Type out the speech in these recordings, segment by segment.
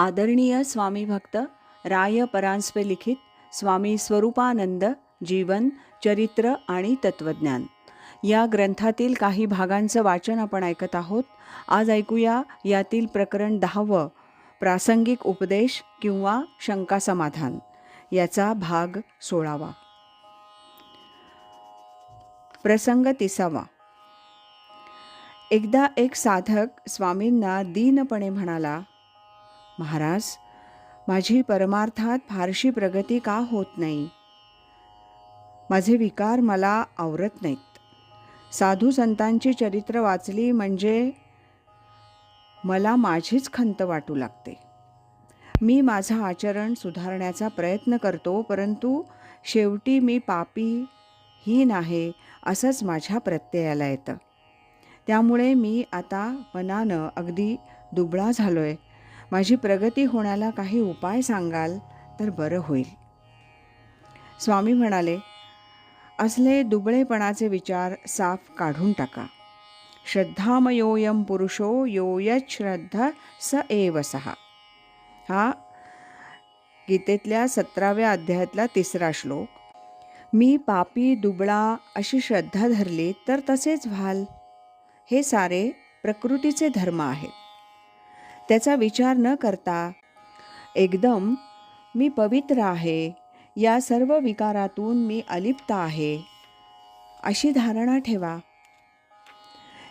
आदरणीय स्वामी भक्त राय परांजपे लिखित स्वामी स्वरूपानंद जीवन चरित्र आणि तत्वज्ञान या ग्रंथातील काही भागांचं वाचन आपण ऐकत आहोत. आज ऐकूया यातील प्रकरण दहावं प्रासंगिक उपदेश किंवा शंका समाधान. याचा भाग सोळावा. प्रसंग तिसावा. एकदा एक साधक स्वामींना दीनपणे म्हणाला महाराज माझी परमार्थात फारशी प्रगती का होत नाही? माझे विकार मला आवरत नाहीत. साधू संतांची चरित्र वाचली म्हणजे मला माझीच खंत वाटू लागते. मी माझं आचरण सुधारण्याचा प्रयत्न करतो परंतु शेवटी मी पापी ही आहे असंच माझ्या प्रत्ययाला येतं. त्यामुळे मी आता मनानं अगदी दुबळा झालो आहे माझी प्रगती होण्याला काही उपाय सांगाल तर बरं होईल. स्वामी म्हणाले असले दुबळेपणाचे विचार साफ काढून टाका. श्रद्धामयोयम पुरुषो योयत श्रद्धा स एव सहा हा गीतेतल्या सतराव्या अध्यायातला तिसरा श्लोक मी पापी दुबळा अशी श्रद्धा धरली तर तसेच व्हाल. हे सारे प्रकृतीचे धर्म आहेत. त्याचा विचार न करता एकदम मी पवित्र आहे. या सर्व विकारातून मी अलिप्त आहे. अशी धारणा ठेवा.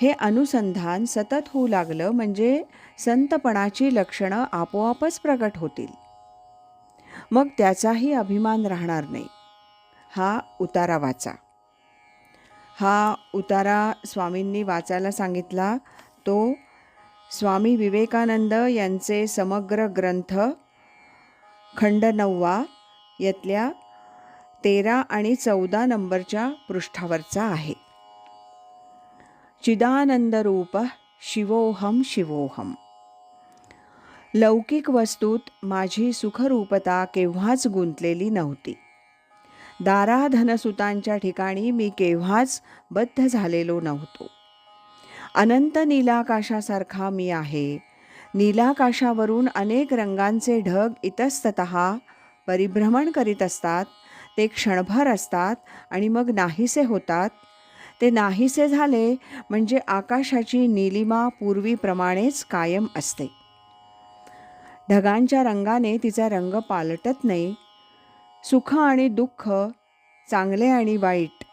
हे अनुसंधान सतत होऊ लागलं म्हणजे संतपणाची लक्षणं आपोआपच प्रकट होतील. मग त्याचाही अभिमान राहणार नाही. हा उतारा वाचा. हा उतारा स्वामींनी वाचायला सांगितला तो स्वामी विवेकानंद यांचे समग्र ग्रंथ खंड नववा यातल्या तेरा आणि चौदा नंबरच्या पृष्ठावरचा आहे. चिदानंदरूप शिवोहम शिवोहम लौकिक वस्तूत माझी सुखरूपता केव्हाच गुंतलेली नव्हती. दाराधनसुतांच्या ठिकाणी मी केव्हाच बद्ध झालेलो नव्हतो. अनंत नीलाकाशासारखा मी आहे. नीलाकाशावरून अनेक रंगांचे ढग इतस्तत परिभ्रमण करीत असतात. ते क्षणभर असतात आणि मग नाहीसे होतात. ते नाहीसे झाले म्हणजे आकाशाची नीलिमा पूर्वीप्रमाणेच कायम असते. ढगांच्या रंगाने तिचा रंग पालटत नाही. सुख आणि दुःख चांगले आणि वाईट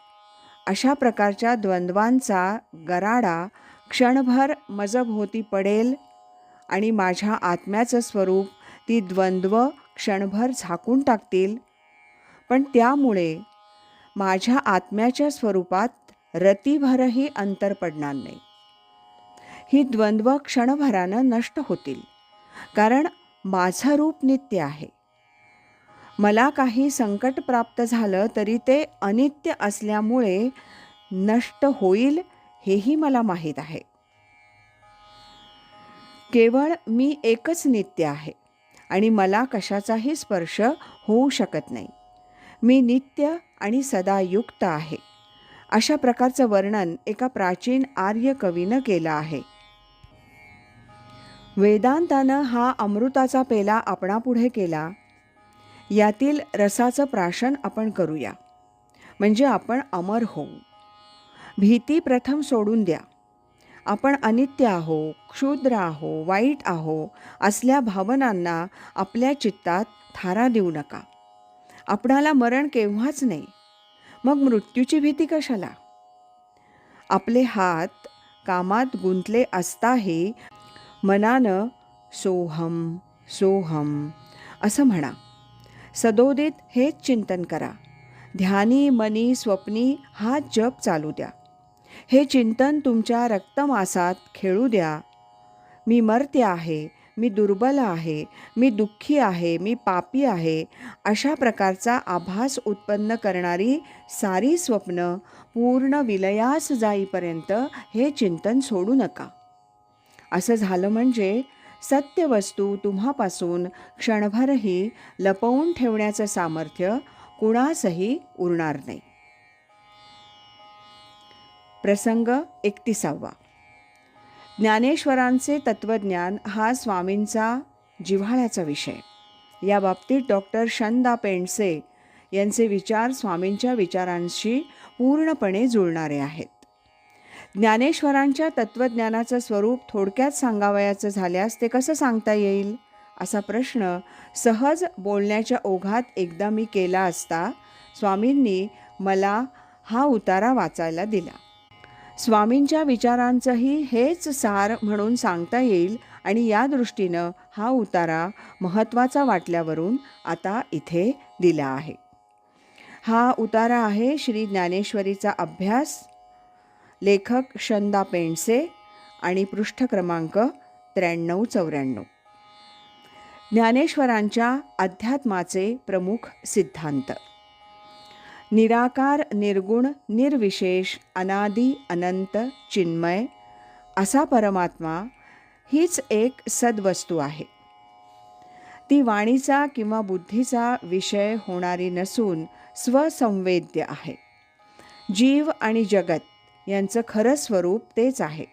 अशा प्रकारच्या द्वंद्वांचा गराडा क्षणभर मजभोवती पडेल आणि माझ्या आत्म्याचं स्वरूप ती द्वंद्व क्षणभर झाकून टाकतील. पण त्यामुळे माझ्या आत्म्याच्या स्वरूपात रतीभरही अंतर पडणार नाही. ही द्वंद्व क्षणभरानं नष्ट होतील कारण माझं रूप नित्य आहे. मला काही संकट प्राप्त झालं तरी ते अनित्य असल्यामुळे नष्ट होईल हेही मला माहीत आहे. केवळ मी एकच नित्य आहे आणि मला कशाचाही स्पर्श होऊ शकत नाही. मी नित्य आणि सदा युक्त आहे. अशा प्रकारचं वर्णन एका प्राचीन आर्य कवीनं केलं आहे. वेदांतानं हा अमृताचा पेला आपणापुढे केला. यातील रसाचं प्राशन आपण करूया. म्हणजे आपण अमर होऊ. भीती प्रथम सोडून द्या. आपण अनित्य आहो क्षुद्र आहो वाईट आहो असल्या भावनांना आपल्या चित्तात थारा देऊ नका. आपणाला मरण केव्हाच नाही. मग मृत्यूची भीती कशाला? आपले हात कामात गुंतले असताही मनानं सोहम सोहम असं म्हणा. सदोदित हेच चिंतन करा. ध्यानी मनी स्वप्नी हा जप चालू द्या. हे चिंतन तुमच्या रक्तमासात खेळू द्या. मी मर्त्य आहे मी दुर्बल आहे मी दुःखी आहे मी पापी आहे अशा प्रकारचा आभास उत्पन्न करणारी सारी स्वप्न पूर्ण विलयास जाईपर्यंत हे चिंतन सोडू नका. असं झालं म्हणजे सत्यवस्तू तुम्हापासून क्षणभरही लपवून ठेवण्याचं सामर्थ्य कुणासही उरणार नाही. प्रसंग एकतीसावा. ज्ञानेश्वरांचे तत्त्वज्ञान हा स्वामींचा जिव्हाळ्याचा विषय. या बाबतीत डॉक्टर शंदा पेंडसे यांचे विचार स्वामींच्या विचारांशी पूर्णपणे जुळणारे आहेत. ज्ञानेश्वरांच्या तत्त्वज्ञानाचं स्वरूप थोडक्यात सांगावयाचं झाल्यास ते कसं सांगता येईल? असा प्रश्न सहज बोलण्याच्या ओघात एकदा मी केला असता स्वामींनी मला हा उतारा वाचायला दिला. स्वामींच्या विचारांचंही हेच सार म्हणून सांगता येईल आणि या दृष्टीनं हा उतारा महत्त्वाचा वाटल्यावरून आता इथे दिला आहे. हा उतारा आहे श्री ज्ञानेश्वरीचा अभ्यास लेखक शंदा पेंडसे आणि पृष्ठ क्रमांक त्र्याण्णव चौऱ्याण्णव. ज्ञानेश्वरांच्या अध्यात्माचे प्रमुख सिद्धांत. निराकार निर्गुण निर्विशेष अनादी अनंत चिन्मय असा परमात्मा हीच एक सद्वस्तू आहे. ती वाणीचा किंवा बुद्धीचा विषय होणारी नसून स्वसंवेद्य आहे. जीव आणि जगत यांचं खरं स्वरूप तेच आहे.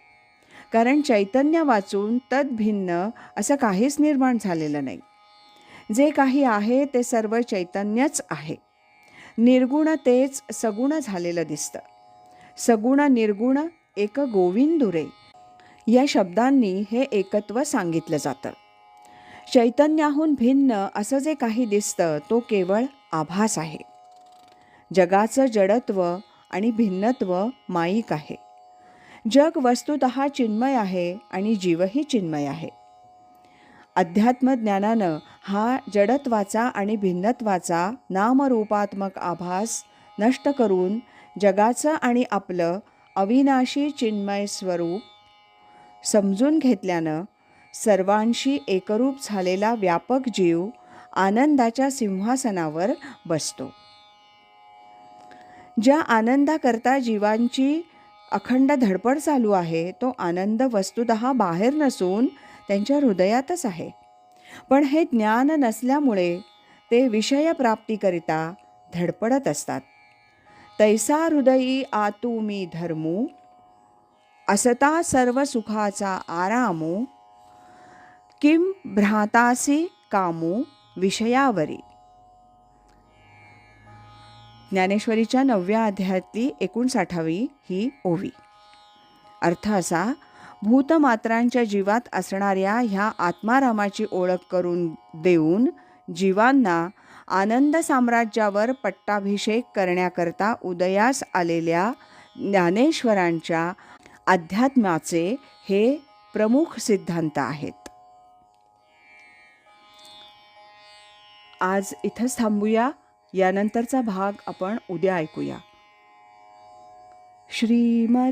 कारण चैतन्य वाचून तद्भिन्न असं काहीच निर्माण झालेलं नाही. जे काही आहे ते सर्व चैतन्यच आहे. निर्गुण तेच सगुण झालेलं दिसतं. सगुण निर्गुण एक गोविंदुरे. या शब्दांनी हे एकत्व सांगितलं जातं. चैतन्याहून भिन्न असं जे काही दिसतं तो केवळ आभास आहे. जगाचं जडत्व आणि भिन्नत्व माईक आहे. जग वस्तुत चिन्मय आहे आणि जीवही चिन्मय आहे. अध्यात्मज्ञानानं हा जडत्वाचा आणि भिन्नत्वाचा नामरूपात्मक आभास नष्ट करून जगाचं आणि आपलं अविनाशी चिन्मय स्वरूप समजून घेतल्यानं सर्वांशी एकरूप झालेला व्यापक जीव आनंदाच्या सिंहासनावर बसतो. ज्या आनंदाकरता जीवांची अखंड धडपड चालू आहे तो आनंद वस्तुत बाहेर नसून त्यांच्या हृदयातच आहे. पण हे ज्ञान नसल्यामुळे ते विषयप्राप्तीकरिता धडपडत असतात. तैसा हृदयी आतू मी धर्मू असता सर्व सुखाचा आरामू किम भ्रातासी कामू विषयावरी। ज्ञानेश्वरीच्या नवव्या अध्यायातली एकोणसाठावी ही ओवी. अर्थ असा भूतमात्रांच्या जीवात असणाऱ्या ह्या आत्मारामाची ओळख करून देऊन जीवांना आनंद साम्राज्यावर पट्टाभिषेक करण्याकरता उदयास आलेल्या ज्ञानेश्वरांच्या अध्यात्माचे हे प्रमुख सिद्धांत आहेत. आज इथंच थांबूया. यानंतरचा भाग आपण उद्या ऐकूया. श्रीमत